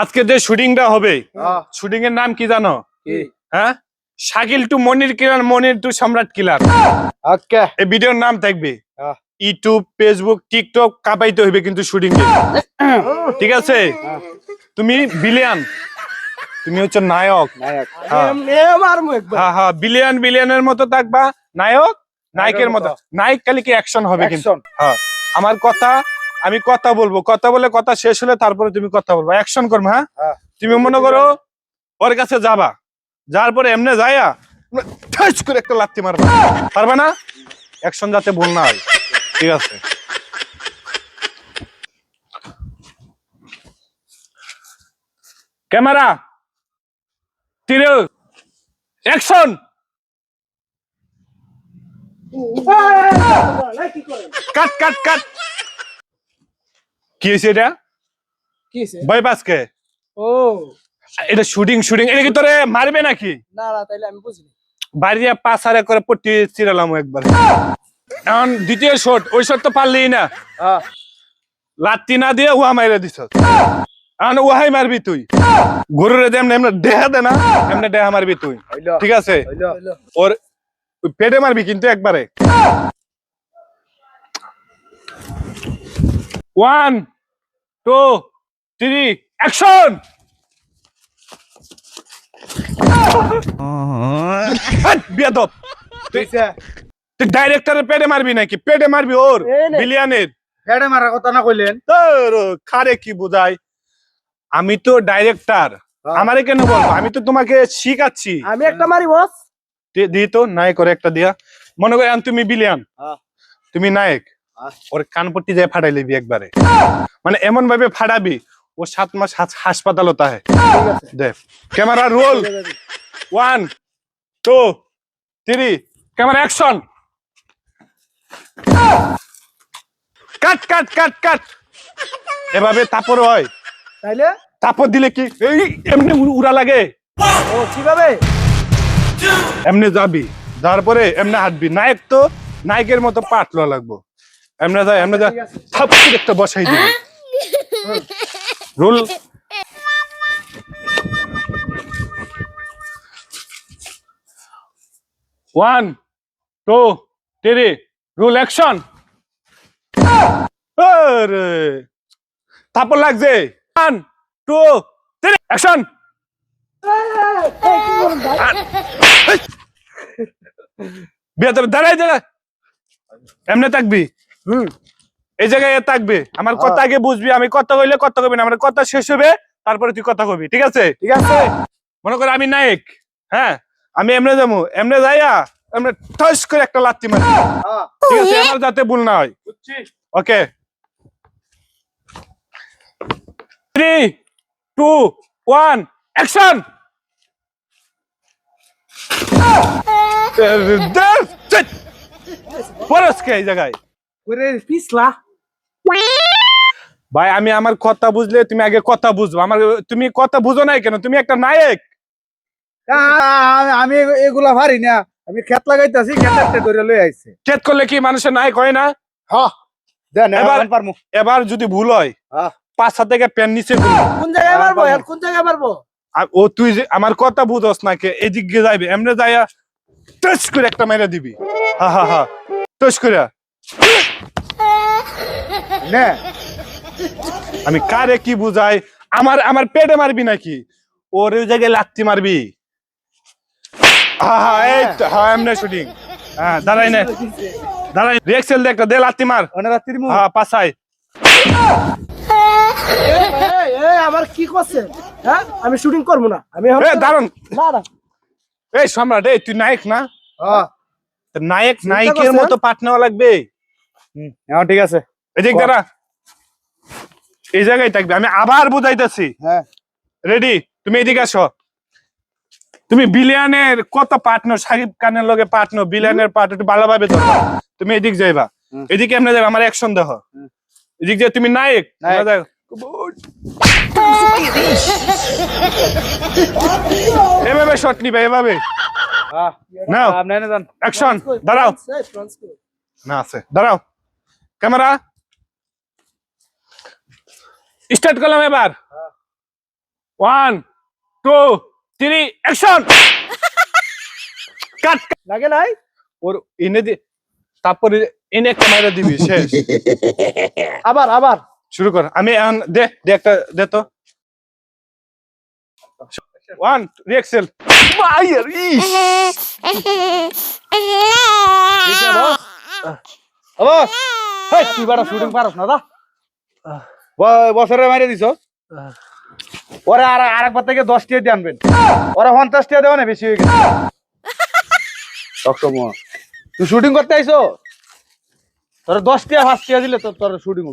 আজকে যে শুটিংটা হবে। শুটিং এর নাম কি জানো? কি? হ্যাঁ? Shakil to Monir killer Monir to Samrat killer. Okay এই ভিডিওর নাম থাকবে। ইউটিউব ফেসবুক টিকটক কাপাইতে হইবে কিন্তু শুটিং ঠিক আছে? তুমি বিলিয়ান। তুমি হচ্ছে নায়ক। নায়ক। হ্যাঁ। মারমু একবার। হ্যাঁ হ্যাঁ বিলিয়ন বিলিয়নের মতো থাকবা। নায়ক নায়কের মতো। নায়ক খালি কি অ্যাকশন হবে কিন্তু। হ্যাঁ। আমার কথা আমি কথা বলব। কথা বলে কথা শেষ হলে তারপরে তুমি কথা বলব। অ্যাকশন করব হ্যাঁ। তুমি মনে করো ওর কাছে যাবা। যার পরে এমনি যাইয়া ঠাস করে একটা লাত্তি মারবা। পারবে না? অ্যাকশন যাতে ভুল না হয়। ঠিক আছে। ক্যামেরা। তীরে অ্যাকশন কাট কাট কাট। কি হয়েছে এটা? কি? বাইপাসকে ও। এটা শুটিং শুটিং এটা কি তোরে মারবে নাকি? না না তাইলে আমি বুঝিনি। বাড়ি দিয়ে পাঁচ হারে করে পট্টি চিরালাম একবার। এখন দ্বিতীয় শট ওই শট তো পারলি না। হ্যাঁ। লাত্তি না দিয়ে উহা মাইরে দিছ। এখন উহাই মারবি তুই। গরুরে যেমন এমনি দেহা দে না এমনি দেহা মারবি তুই। ঠিক আছে। ওর পেটে মারবি কিন্তু একবারে। ওয়ান টু থ্রি অ্যাকশন বিয়াদব তুইছে তুই ডাইরেক্টরের পেটে মারবি নাকি? পেটে মারবি ওর বিলিয়ানের হেডে মারার কথা না কইলেন। তোর খারে কি বুঝাই? আমি তো ডাইরেক্টর আমারে কেন বলব? আমি তো তোমাকে শিখাচ্ছি। আমি একটা মারি বস দি- তো নায়ক করে একটা দিয়া। মনে করি এখন তুমি বিলিয়ান হ্যাঁ। তুমি নায়ক। ওর কানপট্টি যায় ফাটাই লিবি একবারে। মানে এমন ভাবে ফাটাবি ও সাত মাস হাস- হাসপাতাল তাহে দেখ camera roll. One two three camera action. Cut cut cut cut. এভাবে তাপর হয়। তাইলে? তাপর দিলে কি? এই এমনি উড়- লাগে। ও কীভাবে? এমনি যাবি যাওয়ার পরে এমনি হাঁটবি। নায়ক তো নায়কের মতো পাট লওয়া লাগবো। এমনি যা এমনি যা ঠিক আছে। থাপ্পড় একটা বসাই দিবি rule one two three rule action থাপ্পড় লাগছে ওয়ান টু থ্রি অ্যাকশন বেতর দাঁড়াই দাঁড়া এমনি থাকবি হুম। এই জায়গায় থাকবে। আমার হ্যাঁ। কথা আগে বুঝবি আমি কথা কইলে কথা কবি না। আমার কথা শেষ হবে তারপরে তুই কথা কবি ঠিক আছে? ঠিক আছে। মনে কর আমি নায়ক হ্যাঁ? আমি এমনি যাব এমনি যাইয়া এমনি ঠস করে একটা লাত্তি মারি। হ্যাঁ। ঠিক আছে? আমার যাতে ভুল না হয়। বুঝছি। Okay. Three two one action পরস্কে এই জায়গায়। ওরে পিছলা ভাই আমি আমার কথা বুঝলে তুমি আগে কথা বুঝব। আমার তুমি কথা বুঝো নাই কেন? তুমি একটা নায়ক। আমি এগুলা পারি না। আমি খেত লাগাইতাছি খেতে ধরে লই আইছে। চেত করলে কি মানুষের নায়ক হয় না? হ্যাঁ দেন এবার- এবার যদি ভুল হয়। পাঁচটা থেকে প্যান নিচে কোন জায়গায় পারব। কোন জায়গায় মারবো? আর ও তুই যে আমার কথা বুঝস না কে এদিকে যাইবে। এমনি যাইয়া টচ করে একটা মেরে দিবি। হা হা হা। টচ করে নে। আমি কারে কি বুঝাই? আমার আমার পেটে মারবি নাকি? ওর ওই জায়গায় লাত্তি মারবি। হ্যাঁ হ্যাঁ এই হ্যাঁ এমনি শুটিং হ্যাঁ দাঁড়াই না। দাঁড়াই। রিয়েক্সেল দে একটা দে লাত্তি মার। ওনা রাত্রির মু হ্যাঁ আমার কি করছে? হ্যাঁ আমি শুটিং করব না। আমি এ দাঁড়ান। না না। এই সম্রাট এই তুই নায়ক না? হ্যাঁ। নায়ক নায়কের? মতো পাঠ নেওয়া লাগবে। হ্যাঁ ঠিক আছে। এদিক। দাঁড়া। এই জায়গায় থাকবে আমি আবার বুঝাইতেছি। হ্যাঁ। রেডি তুমি এদিকে আসো। তুমি বিলিয়নের কত পার্টনার সাকিব খানের লগে পার্টনার বিলিয়নের পার্ট একটু ভালোভাবে ধরো। তুমি এদিক যাইবা। এদিকে এমনি যাবে আমার অ্যাকশন দেখো এদিক যে তুমি নায়ক। এভাবে শট নিবে এভাবে। নাও। আপনি এনে যান অ্যাকশন দাঁড়াও? না আছে। দাঁড়াও। ক্যামেরা। স্টার্ট করলাম এবার। One two three action cut লাগে নাই? ওর এনে দি তারপরে এনে একটা মাইরা দিবি শেষ। আবার আবার। শুরু কর। আমি এখন দে দে একটা দে তো। ওয়ান মাইয়ার ইস বস হেই তুই শুটিং পারস না দা বছরে মাইরে দিছ ওরে আর আরেকবার থেকে দশ টিয়া দিয়ে আনবেন। ওরা পঞ্চাশ টিয়া না, বেশি হয়ে গেছে। তুই শুটিং করতে আইছো তোর দশ টিয়া, পাঁচ দিলে তোর শুটিং